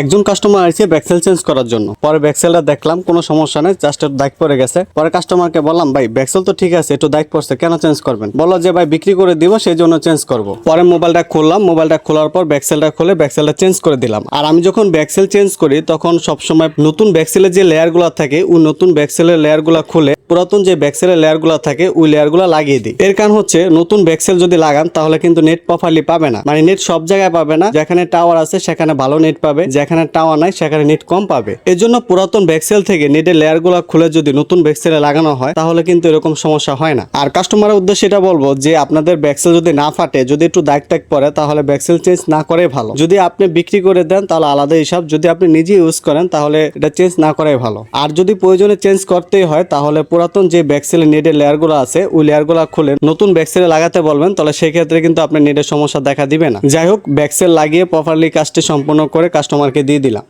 একজন কাস্টমার আসছে back shell change করার জন্য। পরে ব্যাকসেলটা দেখলাম, কোনো সমস্যা নেই জাস্ট দাগ পড়ে গেছে। পরে কাস্টমারকে বললাম, ভাই ব্যাকসেল তো ঠিক আছে, একটু দাগ পড়ছে, কেন চেঞ্জ করবেন? বলল যে, ভাই, বিক্রি করে দিব সেই জন্য চেঞ্জ করব। পরে মোবাইলটা খুললাম মোবাইলটা খোলার পর ব্যাকসেলটা খুলে ব্যাকসেলটা চেঞ্জ করে দিলাম। আর আমি যখন ব্যাকসেল চেঞ্জ করি, তখন সবসময় নতুন ব্যাকসেলের যে লেয়ারগুলো থাকে, ওই নতুন ব্যাকসেলের লেয়ারগুলো খুলে পুরাতন যে ব্যাকসেলের লেয়ারগুলো থাকে, ওই লেয়ারগুলো লাগিয়ে দিই। এর কারণ হচ্ছে, নতুন ব্যাকসেল যদি লাগান, তাহলে কিন্তু নেট প্রপারলি পাবে না। মানে নেট সব জায়গায় পাবে না, যেখানে টাওয়ার আছে, সেখানে ভালো নেট পাবে যেখানে টাওয়ার নাই, সেখানে নেট কম পাবে। এর জন্য পুরাতন ব্যাকসেল থেকে নেটের লেয়ারগুলো খুলে যদি নতুন ব্যাকসেলে লাগানো হয়, তাহলে কিন্তু এরকম সমস্যা হয় না। আর কাস্টমারের উদ্দেশ্যে এটা বলব যে, আপনাদের ব্যাকসেল যদি না ফাটে, যদি একটু দাগ টাগ পড়ে, তাহলে ব্যাকসেল চেঞ্জ না করাই ভালো। যদি আপনি বিক্রি করে দেন, তাহলে আলাদা হিসাব। যদি আপনি নিজে ইউজ করেন, তাহলে এটা চেঞ্জ না করাই ভালো। আর যদি প্রয়োজনে চেঞ্জ করতেই হয়, তাহলে পুরাতন যে ব্যাকসেলে নেটের লেয়ারগুলো আছে, ওই লেয়ারগুলো খুলে নতুন ব্যাকসেলে লাগাতে বলবেন, তাহলে সেক্ষেত্রে কিন্তু আপনার নেটের সমস্যা দেখা দিবে না। যাই হোক ব্যাকসেল লাগিয়ে প্রপারলি কাজটি সম্পূর্ণ করে কাস্টমারকে দিয়ে দিলাম।